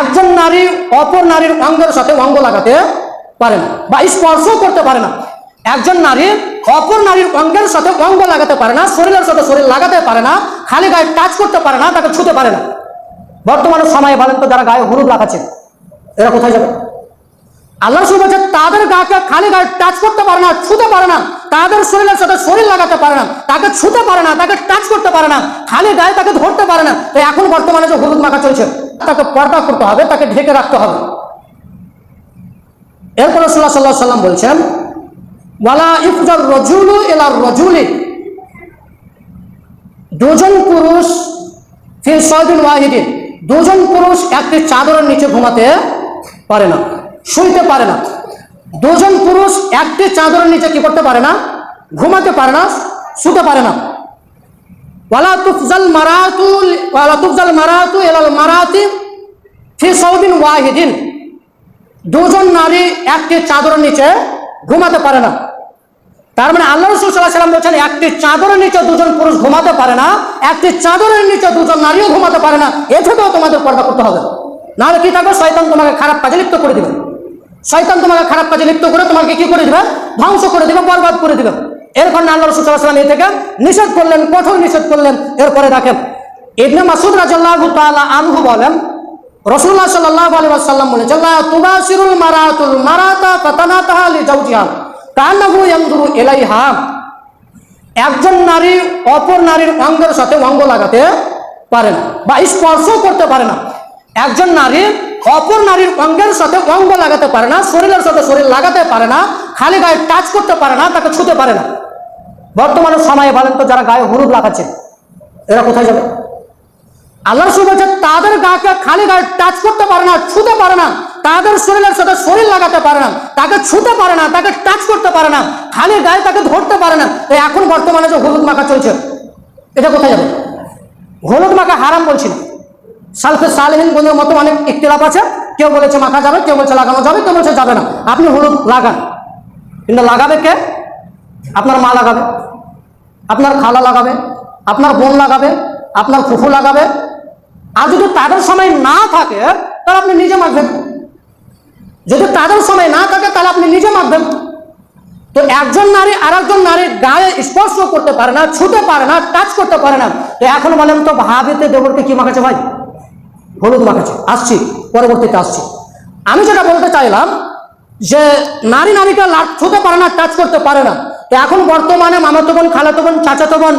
একজন নারী অপর নারীর অঙ্গের সাথে অঙ্গ লাগাতে পারে না বা স্পর্শ করতে পারে না। একজন নারী অপর নারীর অঙ্গের সাথে অঙ্গ লাগাতে পারে না, শরীরের সাথে শরীর লাগাতে পারে না, খালি গায়ে টাচ করতে পারে না, তাকে ছুতে পারে না। বর্তমানে সময়ে বলেন তো যারা গায়ে হলুদ লাগাচ্ছে, এরা কোথায় যাবে? আল্লাহ রসুল বলছে, তাদের গাকে খালি গায়ে টাচ করতে পারে না, ছুতে পারে না। তাদের শরীরের সাথে শরীর লাগাতে পারে না, তাকে ছুতে পারে না, তাকে টাচ করতে পারে না, খালি গায়ে তাকে ধরতে পারে না। তো এখন বর্তমানে যে হলুদ মাখা চলছে তাকে পর্দা করতে হবে, তাকে ঢেকে রাখতে হবে। এরপর রসুল্লাহ সাল্লাহ সাল্লাম বলছেন, ওয়ালা ইফজার রজুলু এলার রজুলি। দুজন পুরুষ ফি সয়দিন ওয়াহিদিন, দুজন পুরুষ একটি চাদরের নিচে ঘুমাতে পারে না, শুইতে পারে না। দুজন পুরুষ একটি চাদরের নিচে কি করতে পারে না? ঘুমাতে পারে না, শুতে পারে না। সৌদিন ওয়াহিদিন। দুজন নারী একটি চাদরের নিচে ঘুমাতে পারে না। তার মানে আল্লাহ রসুল বলছেন, একটি চাদরের নিচে দুজন পুরুষ ঘুমাতে পারে না, একটি চাদরের নিচে দুজন নারীও ঘুমাতে পারে না, এ থেকেও তোমাদের পর্দা করতে হবে। নাহলে কি থাকবে? শয়তান তোমাকে খারাপ কাজে লিপ্ত করে দিবে। শয়তান তোমাকে খারাপ কাজে লিপ্ত করে তোমাকে কি করে দিবে? ধ্বংস করে দিবে, বরবাদ করে দিবে। এর কারণে আল্লাহ রসুল সাল্লাহ সাল্লাম এ থেকে নিষেধ করলেন, কঠোর নিষেধ করলেন। এরপরে দেখেন ইবনে মাসুদ রাজাল্লাহু তাআলা আনহু বলেন রসুল্লাহ সাল্লাল্লাহু আলাইহি ওয়াসাল্লাম বলেছেন লা তুবাশিরুল মারাতুল মারাতা ফাতানাতাহা লিজাওজিহা কান্নাহু ইয়ানজুরু ইলাইহা। একজন নারী অপর নারীর অঙ্গের সাথে অঙ্গ লাগাতে পারে না বা স্পর্শ করতে পারে না। একজন নারী অপর নারীর অঙ্গের সাথে অঙ্গ লাগাতে পারে না, শরীরের সাথে শরীর লাগাতে পারে না, খালি গায়ে টাচ করতে পারে না, তাকে ছুতে পারে না। বর্তমানে সময়ে বলেন তো যারা গায়ে হলুদ লাগাচ্ছে এরা কোথায় যাবে? আল্লাহ রসুল বলছে তাদের গাকে খালি গায়ে টাচ করতে পারে না, ছুতে পারে না। তাদের শরীরের সাথে শরীর লাগাতে পারে না, তাকে ছুতে পারে না, তাকে টাচ করতে পারে না, খালি গায়ে তাকে ধরতে পারে না। তো এখন বর্তমানে যে হলুদ মাখা চলছে, এটা কোথায় যাবে? হলুদ মাখা হারাম বলছি না। সালফে সালহীন বন্ধুর মতো অনেক ইখতিলাফ আছে। কেউ বলেছে মাখা যাবে, কেউ বলছে লাগানো যাবে, কেউ বলছে যাবে না। আপনি হলুদ লাগান। কিন্তু লাগাবে কে? আপনার মা লাগাবে, আপনার খালা লাগাবে, আপনার বোন লাগাবে, আপনার ফুফু লাগাবে। আর যদি তাদের সময় না থাকে, তাহলে আপনি নিজে মাখবেন যদি তাদের সময় না থাকে, তাহলে আপনি নিজে মাখবেন তো একজন নারী আর একজন নারীর গায়ে স্পর্শ করতে পারে না, ছুতে পারে না টাচ করতে পারে না। তো এখন বলেন তো, ভাবিতে দেবরকে কি মাখাচ্ছে ভাই? হলুদ মাখাচ্ছে। আসছি, পরবর্তীতে আসছি। আমি যেটা বলতে চাইলাম, যে নারী নারীকে ছুতে পারে না টাচ করতে পারে না। এখন বর্তমানে মামাতো বোন, খালাতো বোন, চাচাতো বোন,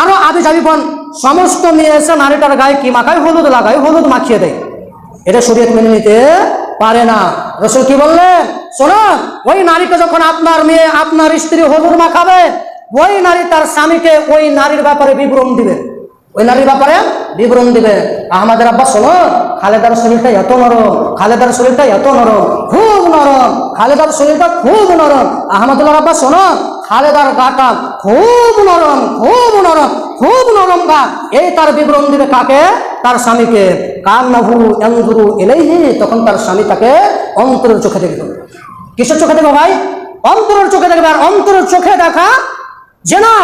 আরও আবি যাবি বোন, সমস্ত নিয়ে এসে নারীটার গায়ে কি মাখায়? হলুদ লাগায়, হলুদ মাখিয়ে দেয়। এটা শরীয়ত মেনে নিতে পারে না। রসুল কি বললেন? শোনো ওই নারীকে যখন আপনার মেয়ে, আপনার স্ত্রী হলুদ মাখাবে, ওই নারী তার স্বামীকে ওই নারীর ব্যাপারে বিবরণ দিবে। ওই নারীর ব্যাপারে বিবরণ দিবে। আমাদের আব্বা শোনো খালেদার শরীরটা এত নরম, খালেদার শরীরটা এত নরম, খুব নরম, খালেদার শরীরটা খুব নরম। আহমদুল্লাহ আব্বা শোনো খালেদার গাটা খুব নরম খুব নরম খুব নরম গা। এই তার বিবরণ দিবে কাকে? তার স্বামীকে। কান নাভু এন্দুরু এলেই তখন তার স্বামী তাকে অন্তরের চোখে দেখবে। কিসের চোখে দেখবে ভাই? অন্তরের চোখে দেখবে। আর অন্তরের চোখে দেখা যে না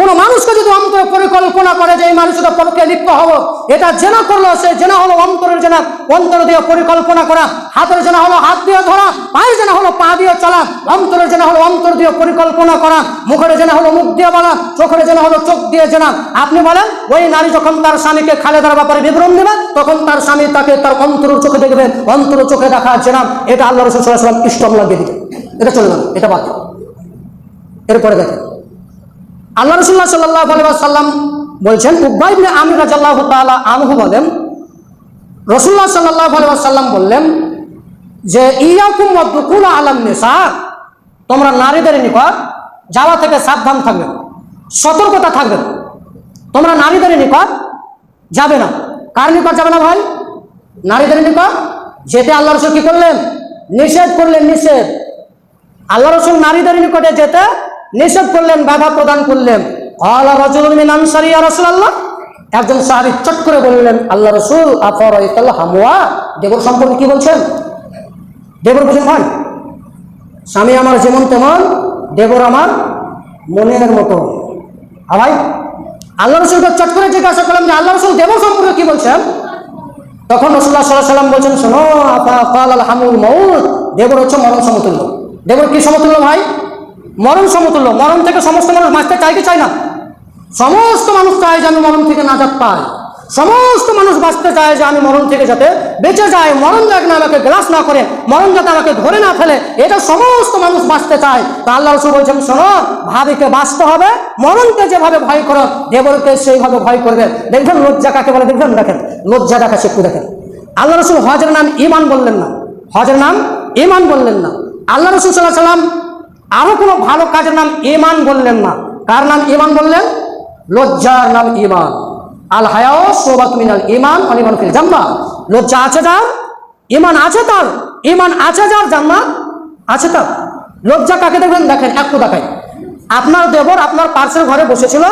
কোনো মানুষকে যদি অন্তরে পরিকল্পনা করে যে এই মানুষটা পরকে লিপ্ত হব, এটা জেনা করল, সে জেনা হলো অন্তরের জেনা, অন্তর দিয়ে পরিকল্পনা করা, হাতের জেনা হলো হাত দিয়ে ধরা, পায়ের জেনা হলো পা দিয়ে চলা, অন্তরের জেনা হলো অন্তর দিয়ে পরিকল্পনা করা, মুখের জেনা হলো মুখ দিয়ে বলা, চোখের জেনা হলো চোখ দিয়ে জেনা। আপনি বলেন, ওই নারী যখন তার স্বামীকে খালেদার ব্যাপারে বিবরণ দেবে, তখন তার স্বামী তাকে তার অন্তরের চোখে দেখবে, অন্তরের চোখে দেখা জেনা, এটা আল্লাহ রসুল সাল্লাম ইষ্টম লাগিয়ে দিবে এটা চলে যাবে এটা বাদ এরপরে দেখেন আল্লাহ রসুল্লাহ সাল্লাহ সাল্লাম বলছেন উব্বাইবনে আমির রাজাল্লাহ তালা আনহু বলেন রসুল্লাহ সাল্লাহ সাল্লাম বললেন যে, ইয়াকুম দুকুল আলম নেশা তোমরা নারীদের নিকট যাওয়া থেকে সাবধান থাকবে, সতর্কতা থাকবে তোমরা নারীদের নিকট যাবে না। কার নিকট যাবে না ভাই? নারীদের নিকট। যেতে আল্লাহ রসুল কি করলেন? নিষেধ করলেন, নিষেধ। আল্লাহ রসুল নারীদের নিকটে যেতে নিষেধ করলেন, বাধা প্রদান করলেন। আল্লাহ একজন সাহাবী চট করে বললেন, আল্লাহ রসুল হামওয়া? দেবর সম্পর্কে কি বলছেন? দেবর বুঝেন ভাই স্বামী আমার যেমন তেমন, দেবর আমার মনের মতো। হ্যাঁ ভাই, আল্লাহ রসুলকে চট করে জিজ্ঞাসা করলাম যে, আল্লাহ রসুল দেবর সম্পর্কে কি বলছেন? তখন রসুল্লাহ সাল্লাহ সাল্লাম বলছেন, শোনো আপা কাল আল হামুল মৌল দেবর হচ্ছে মরণ সমতুল্য। দেবর কি সমতুল্য ভাই? মরণ সমতুল্য, মরণ থেকে সমস্ত মানুষ বাঁচতে কি চায় না? সমস্ত মানুষ চায় যে আমি মরণ থেকে নাজাত পাই। সমস্ত মানুষ বাঁচতে চায় যে আমি মরণ থেকে যাতে বেঁচে যায়। মরণ যাক না আমাকে গ্রাস না করে, মরণ যাতে আমাকে ধরে না ফেলে, এটা সমস্ত মানুষ বাঁচতে চায়। তা আল্লাহ রসুল বলছেন, শোনো, ভাবিকে বাঁচতে হবে, মরণকে যেভাবে ভয় করো, দেবরকে সেইভাবে ভয় করবে। দেখবেন লজ্জা কাকে বলে? দেখবেন, দেখেন, লজ্জা দেখা একটু দেখেন। আল্লাহ রসুল হজের নাম ইমান বললেন না। হজের নাম ইমান বললেন না। আল্লাহ রসুল সাল্লাহ সাল্লাম আরও কোনো ভালো কাজের নাম ইমান বললেন না। কার নাম ইমান বললেন? লজ্জার নাম ইমান আল হায়াও সোবাত মিনাল ইমান অনিমান ফিল জান্নাত লজ্জা আছে যার ইমান আছে তার? ইমান আছে যার জান্নাত আছে তার। লজ্জা কাকে দেখবেন? দেখেন একটু দেখাই। আপনার দেবর আপনার পার্শ্বের ঘরে বসেছিল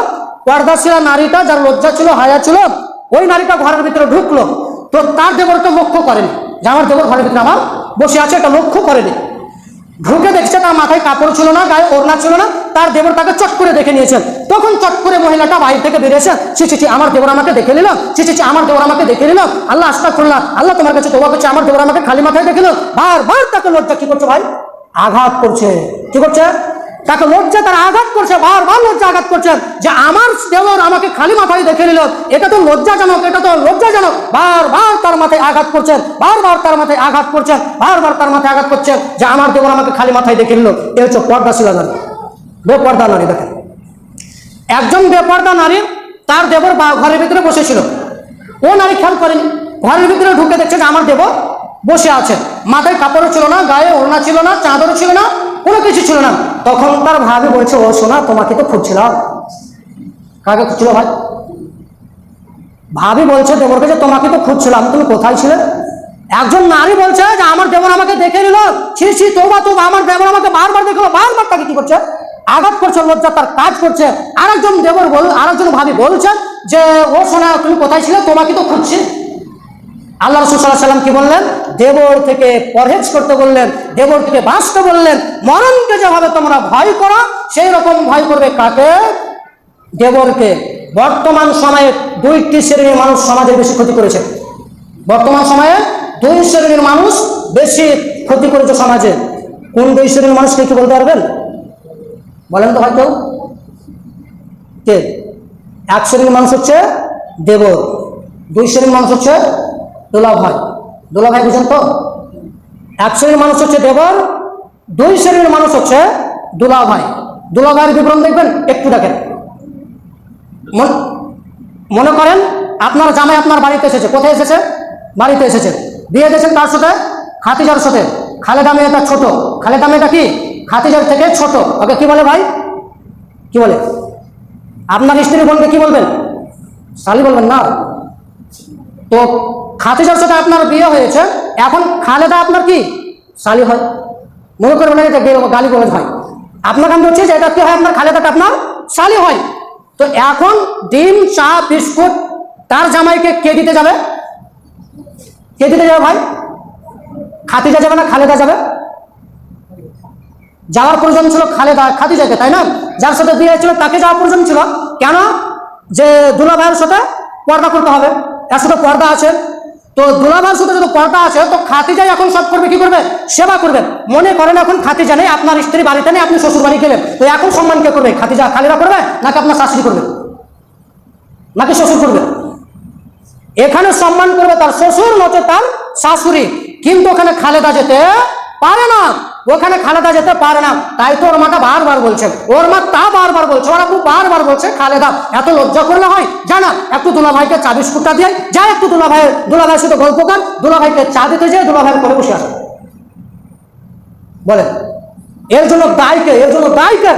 পর্দাশীলা নারীটা যার লজ্জা ছিল, হায়া ছিল, ওই নারীটা ঘরের ভিতরে ঢুকলো। তো তার দেবরকে লক্ষ্য করেনি। যে আমার দেবর ঘরের ভিতরে আমার বসে আছে, এটা লক্ষ্য করেনি। ঢুকে দেখছে তার মাথায় কাপড় ছিল না গায়ে ওড়না ছিল না তার দেবর তাকে চট করে দেখে নিয়েছেন তখন চট করে মহিলাটা বাইরে থেকে বেরিয়েছে সে ছি, আমার দেবর আমাকে দেখে নিল সে ছি, আমার দেবর আমাকে দেখে নিল। আল্লাহ আস্তা করলাম আল্লাহ তোমার কাছে তোমার কাছে আমার দেবর আমাকে খালি মাথায় দেখে নিল। বারবার তাকে লজ্জা কি করছে ভাই? আঘাত করছে। কি করছে? তাকে লজ্জা, তার আঘাত করছে, বারবার লজ্জা আঘাত করছেন যে আমার দেবর আমাকে খালি মাথায় দেখে নিল। এটা তো লজ্জাজনক, এটা তো লজ্জাজনক। বারবার তার মাথায় আঘাত করছেন বারবার তার মাথায় আঘাত করছেন বারবার তার মাথায় আঘাত করছেন যে আমার দেবর আমাকে খালি মাথায় দেখে নিল। এ হচ্ছে পর্দাশীলা নারী। বেপর্দা নারী, দেখেন। একজন বেপর্দা নারী তার দেবর বা ঘরের ভিতরে বসেছিল। ও নারী খেয়াল করেনি। ঘরের ভিতরে ঢুকে দেখছে যে আমার দেবর বসে আছে। মাথায় কাপড়ও ছিল না, গায়ে ওড়না ছিল না, চাদরও ছিল না। কোনো কিছু ছিল না। তখন তার ভাবি বলছে, ও সোনা, তোমাকে তো খুঁজছিলাম। কাকে খুঁজছিল ভাই? ভাবি বলছে, দেবরকে যে তোমাকে তো খুঁজছিলাম, তুমি কোথায় ছিলে? একজন নারী বলছে যে, আমার দেবর আমাকে দেখে নিল। ছি ছি, তোবা আমার দেবর আমাকে বারবার দেখল, বারবার তাকে কি করছে? আঘাত করছে, লজ্জা, তার কাজ করছে। আরেকজন দেবর বল, আরেকজন ভাবি বলছেন যে, ও সোনা, তুমি কোথায় ছিলে? তোমাকে তো খুঁজছি। আল্লাহ রসুল সাল্লাহ সাল্লাম কি বললেন? দেবর থেকে পরহেজ করতে বললেন, দেবর থেকে বাঁচতে বললেন, মরণকে যেভাবে তোমরা ভয় করো, সেই রকম ভয় করবে কাকে? দেবরকে। বর্তমান সময়ে দুইটি শ্রেণির মানুষ সমাজে বেশি ক্ষতি করেছে। বর্তমান সময়ে দুই শ্রেণির মানুষ বেশি ক্ষতি করেছে সমাজে। কোন দুই শ্রেণির মানুষকে কি বলতে পারবেন? বলেন তো হয়তো। কে? এক শ্রেণির মানুষ হচ্ছে দেবর, দুই শ্রেণির মানুষ হচ্ছে দোলা ভাই। দোলা ভাই বুঝেন তো? এক শ্রেণির মানুষ হচ্ছে দেবর, দুই শ্রেণির মানুষ হচ্ছে দোলা ভাই। দোলা ভাইয়ের বিবরণ দেখবেন, একটু দেখেন। মন- করেন আপনার জামাই আপনার বাড়িতে এসেছে। কোথায় এসেছে? বাড়িতে এসেছে। বিয়ে দিয়েছেন তার সাথে? খাতিজার সাথে। খালেদা মেয়েটা ছোট। খালেদা মেয়েটা কি? খাতিজার থেকে ছোট। ওকে, কি বলে ভাই? কি বলে? আপনার স্ত্রী বোনকে কি বলবেন? শালি বলবেন না? তো খাতিজার সাথে আপনার বিয়ে হয়েছে, এখন খালেদা আপনার কি? শালি হয়। মনে করবেন না এটা গালি বলে হয়। আপনার আমি বলছি যে এটা কি হয়? আপনার খালেদাটা আপনার শালি হয়। তো এখন ডিম, চা, বিস্কুট তার জামাইকে কে দিতে যাবে? কে দিতে যাবে ভাই? খাতিজা যাবে না খালেদা যাবে? যাওয়ার প্রয়োজন ছিল খালেদা খাতিজাকে, তাই না? যার সাথে বিয়ে হয়েছিল তাকে যাওয়ার প্রয়োজন ছিল। কেন? যে দুলা ভাইয়ের সাথে পর্দা করতে হবে। এর সাথে পর্দা আছে। তো দুলা ভাইয়ের সাথে যদি কথা আছে, তো খাতিজাই এখন সব করবে, কি করবে? সেবা করবেন মনে করেন এখন খাতিজা নেই আপনার স্ত্রী বাড়িতে নেই, আপনি শ্বশুর বাড়ি গেলেন। তো এখন সম্মান কে করবে? খাতিজা খালিরা করবে, নাকি আপনার শাশুড়ি করবে? নাকি শ্বশুর করবে? এখানে সম্মান করবে তার শ্বশুর, নচে তার শাশুড়ি। কিন্তু ওখানে খালেদা যেতে পারে না। ওখানে খালেদা যেতে পারে না। তাই তো ওর মাটা বারবার বলছে। ওর মা তা বারবার বলছে, ওরা খুব বারবার বলছে, খালেদা, এত লজ্জা করলে হয়? জানা, একটু দুলা ভাইকে চা বিস্কুটটা দিয়ে, যা একটু দুলা ভাইয়ের দুলা ভাইয়ের সাথে গল্প কর দুলা ভাইকে চা দিতে যেয়ে দুলা ভাইয়ের করে বসে আসে। বলে এর জন্য দায়ীকে এর জন্য দায়ীকে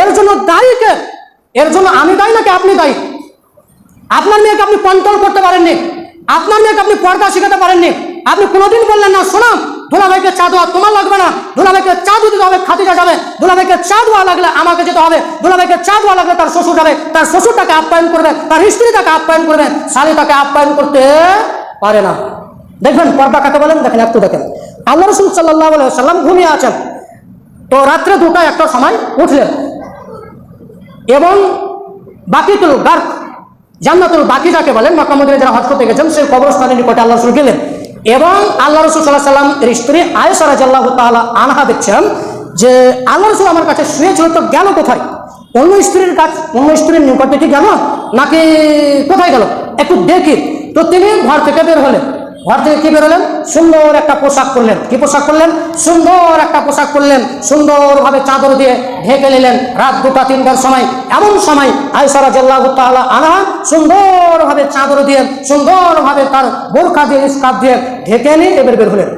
এর জন্য দায়ীকে এর জন্য আমি দায়ী নাকি আপনি দায়ী? আপনার মেয়েকে আপনি কন্ট্রোল করতে পারেননি। আপনার মেয়েকে আপনি পর্দা শিখাতে পারেননি। আপনি কোনোদিন বললেন না শোনাম দুলাভাইকে চা দেওয়া তোমার লাগবে না। দুলাভাইকে চা দিতে হবে খাতিজা যাবে। দুলাভাইকে চা দেওয়া লাগলে আমাকে যেতে হবে। দুলাভাইকে চা দেওয়া লাগলে তার শ্বশুর যাবে। তার শ্বশুর তাকে আপ্যায়ন করবে, তার স্ত্রী তাকে আপ্যায়ন করবে। শালী তাকে আপ্যায়ন করতে পারে না। দেখবেন, পর্দা কাকে বলেন? দেখেন, একটু দেখেন। আল্লাহ রসুল সাল্লাহ সাল্লাম ঘুমিয়ে আছেন। তো রাত্রে দুটা একটা সময় উঠলেন। এবং বাকি তো ডার্ক জান্নাতুল বাকি যাকে বলেন, মক্কা মদিনায় যারা হজ করতে গেছেন, সেই কবরস্থানের নিকটে আল্লাহ রসুল গেলেন। এবং আল্লাহ রসুল সাল্লাহ সাল্লাম এর স্ত্রী আয়েসা রাজাল্লাহ তাল্লাহ আনহা দেখছেন যে আল্লাহ রসুল আমার কাছে শুয়েছিল তো গেল কোথায়? অন্য স্ত্রীর কাছ অন্য স্ত্রীর নিকটে কি গেল? নাকি কোথায় গেল? একটু দেখি। তো তিনি ঘর থেকে বের হলেন। ঘর থেকে কি বেরোলেন? সুন্দর একটা পোশাক করলেন কি পোশাক করলেন সুন্দর একটা পোশাক করলেন সুন্দরভাবে চাদর দিয়ে ঢেকে নিলেন। রাত দুটা, তিনটার সময়, এমন সময় আয়সারা জাল্লাহ তাআলা আনা সুন্দরভাবে চাদর দিয়ে, সুন্দরভাবে তার বোরখা দিয়ে, স্কার্ফ দিয়ে ঢেকে নিয়ে এবার বের হলেন।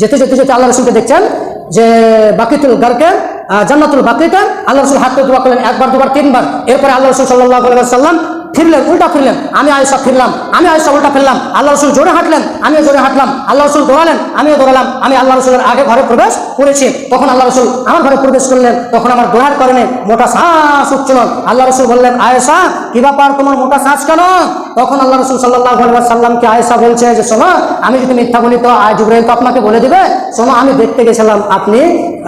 যেতে যেতে যেতে আল্লাহ রসুলকে দেখছেন যে বাকিতুল গারকে জান্নাতুল বাকিতে আল্লাহ রসুল হাত দোয়া করলেন, একবার, দুবার, তিনবার। এরপরে আল্লাহ রসুল সাল্লাহ সাল্লাম ফিরলেন, উল্টা ফিরলেন। আমি আয়সা ফিরলাম, আমি আয়সা উল্টা ফিরলাম আল্লাহ রসুল জোরে হাঁটলেন, আমিও জোরে হাঁটলাম। আল্লাহ রসুল দৌড়ালেন, আমিও দৌড়ালাম। আমি আল্লাহ রসুলের আগে ঘরে প্রবেশ করেছি। তখন আল্লাহ রসুল আমার ঘরে প্রবেশ করলেন। তখন আমার দোয়ার কারণে মোটা শ্বাস উঠছিল। আল্লাহ রসুল বললেন, আয়েশা, কি ব্যাপার তোমার মোটা শ্বাস কেন? তখন আল্লাহ রসুল সাল্লাহ সাল্লামকে আয়েশা বলছে যে, শোনো, আমি যদি মিথ্যা বলি তো জুবরাইল তো আপনাকে বলে দিবে। শোনো, আমি দেখতে গেছিলাম আপনি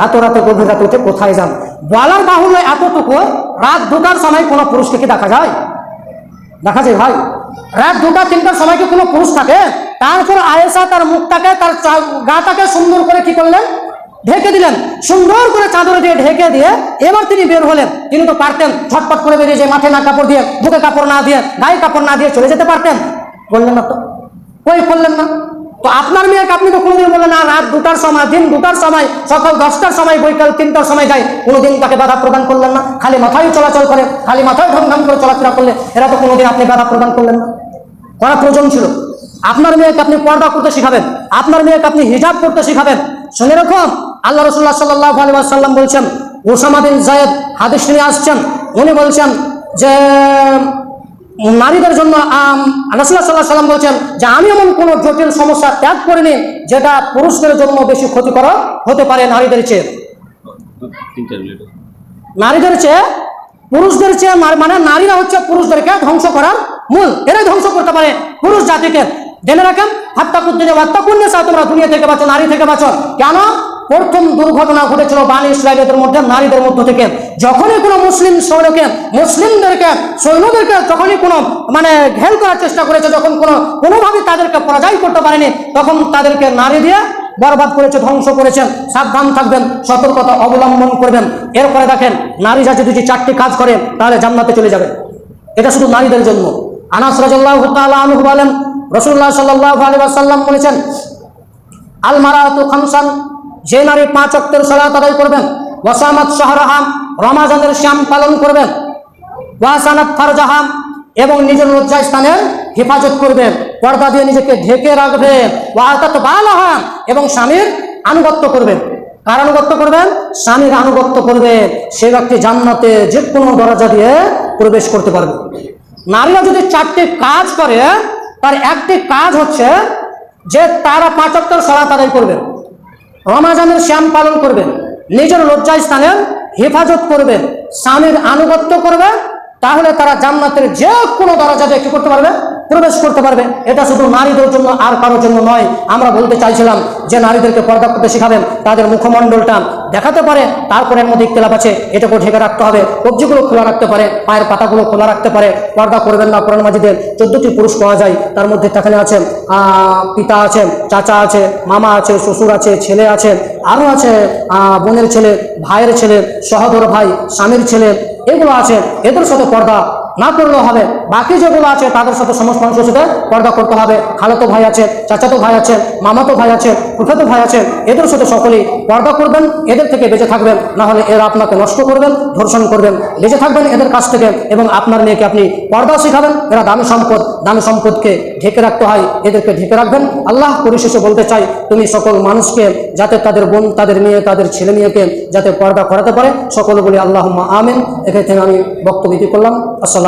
এত রাতে গভীর রাতে উঠে কোথায় যান। বলার বাহুল্য এতটুকু, রাত দুটার সময় কোনো পুরুষকে কি দেখা যায়? দেখা যায়, ভাই, রাত দুটা, তিনটার সময় কি কোনো পুরুষ থাকে? তারপর আয়েসা তার মুখটাকে তার গাটাকে সুন্দর করে কি করলেন? ঢেকে দিলেন। সুন্দর করে চাদরে দিয়ে ঢেকে দিয়ে এবার তিনি বের হলেন। তিনি তো পারতেন ছটপট করে বেরিয়ে যে মাঠে না কাপড় দিয়ে, বুকে কাপড় না দিয়ে, গায়ে কাপড় না দিয়ে চলে যেতে পারতেন। বললেন না তো? কই করলেন না? তো আপনার মেয়েকে আপনি তো কোনোদিন বললেন, না, রাত দুটার সময়, দিন দুটার সময়, সকাল দশটার সময়, বৈকাল তিনটার সময় যায় কোনোদিন তাকে বাধা প্রদান করলেন না। খালি মাথায় চলাচল করে, খালি মাথায় ধমধাম করে চলাফেরা করলে এরা তো কোনোদিন আপনি বাধা প্রদান করলেন না। করা প্রয়োজন ছিল। আপনার মেয়েকে আপনি পর্দা করতে শিখাবেন। আপনার মেয়েকে আপনি হিজাব করতে শিখাবেন। শুনে রাখুন, আল্লাহ রসুল্লাহ সাল্লাহ আলী সাল্লাম বলছেন ওসামা বিন জায়েদ হাদিস নিয়ে আসছেন। উনি বলছেন যে নারীদের জন্য সাল্লাম বলছেন যে আমি এমন কোনো জটিল সমস্যা ত্যাগ করিনি যেটা পুরুষদের জন্য বেশি ক্ষতিকর হতে পারে নারীদের চেয়ে। নারীদের চেয়ে, পুরুষদের চেয়ে মানে নারীরা হচ্ছে পুরুষদেরকে ধ্বংস করার মূল। এরাই ধ্বংস করতে পারে পুরুষ জাতিকে। জেনে রাখেন হত্যা করতে যাব হত্যা করলে তোমরা দুনিয়া থেকে বাঁচো, নারী থেকে বাঁচো। কেন? প্রথম দুর্ঘটনা ঘটেছিল বানি ইসরায়েলদের মধ্যে, নারীদের মধ্য থেকে। যখনই কোনো মুসলিম সৈন্যকে মুসলিমদেরকে, সৈন্যদেরকে যখনই কোনো মানে ঘেল করার চেষ্টা করেছে, যখন কোনো, কোনোভাবে তাদেরকে পরাজয় করতে পারেনি, তখন তাদেরকে নারী দিয়ে বরবাদ করেছে, ধ্বংস করেছেন সাবধান থাকবেন, সতর্কতা অবলম্বন করবেন। এরপরে দেখেন, নারী জাতি যদি চারটি কাজ করে, তাহলে জান্নাতে চলে যাবে। এটা শুধু নারীদের জন্য। আনাস রাজাল্লাহ আনহু বলেন রসুল্লাহ সাল্লাল্লাহু আলাইহি ওয়াসাল্লাম বলেছেন আল মারাতু খামসান যে নারী পাঁচ অক্টের সালাত আদায় করবেন, ওয়াসামাত শাহরাহাম রমাজানের শ্যাম পালন করবেন, ওয়াসানাত ফারজাহাম এবং নিজের লজ্জা স্থানের হেফাজত করবেন, পর্দা দিয়ে নিজেকে ঢেকে রাখবেন, ওয়াতাত বালাহাম এবং স্বামীর আনুগত্য করবেন। কার আনুগত্য করবেন? স্বামীর আনুগত্য করবেন। সে ব্যক্তি জান্নাতে যে কোনো দরজা দিয়ে প্রবেশ করতে পারবে। নারীরা যদি চারটি কাজ করে, তার একটি কাজ হচ্ছে যে তারা পাঁচ অক্টর সলাত আদায় করবেন। রমাজানের শ্যাম পালন করবেন নিজের লজ্জায় স্থানের হেফাজত করবেন স্বামীর আনুগত্য করবে তাহলে তারা জান্নাতের যে কোনো দরজা দিয়ে কি করতে পারবে? প্রবেশ করতে পারবে। এটা শুধু নারীদের জন্য আর কারোর জন্য নয়। আমরা বলতে চাইছিলাম যে নারীদেরকে পর্দা করতে শেখাবেন, তাদের মুখমণ্ডলটা দেখাতে পারে, তারপরে এর মধ্যে ইখতলাফ আছে। এটাকে ঢেকে রাখতে হবে। কবজিগুলো খোলা রাখতে পারে, পায়ের পাতাগুলো খোলা রাখতে পারে। পর্দা করবেন না কোরআন মাজিদের চোদ্দটি পুরুষ পাওয়া যায়। তার মধ্যে সেখানে আছে পিতা আছে, চাচা আছে, মামা আছে, শ্বশুর আছে, ছেলে আছে আরও আছে বোনের ছেলে, ভাইয়ের ছেলে, সহদর ভাই, স্বামীর ছেলে এগুলো আছে এদের সাথে পর্দা। না করলেও হবে। বাকি যেগুলো আছে, তাদের সাথে সমস্ত মানুষের সাথে পর্দা করতে হবে। খালাতো ভাই আছে, চাচাতো ভাই আছে, মামাতো ভাই আছে, ফুফাতো ভাই আছে, এদের সাথে সকলেই পর্দা করবেন, এদের থেকে বেঁচে থাকবেন না হলে এরা আপনাকে নষ্ট করবেন, ধর্ষণ করবেন, বেঁচে থাকবেন এদের কাছ থেকে এবং আপনার মেয়েকে আপনি পর্দা শেখাবেন। এরা দামি সম্পদ, দামি সম্পদকে ঢেকে রাখতে হয়, এদেরকে ঢেকে রাখবেন। আল্লাহ পরিশেষে বলতে চাই, তুমি সকল মানুষকে যাতে তাদের বোন, তাদের মেয়ে, তাদের ছেলে মেয়েকে যাতে পর্দা করাতে পারে সকলগুলি আল্লাহ আমিন। এখানে থেকে আমি বক্তব্য করলাম। করলাম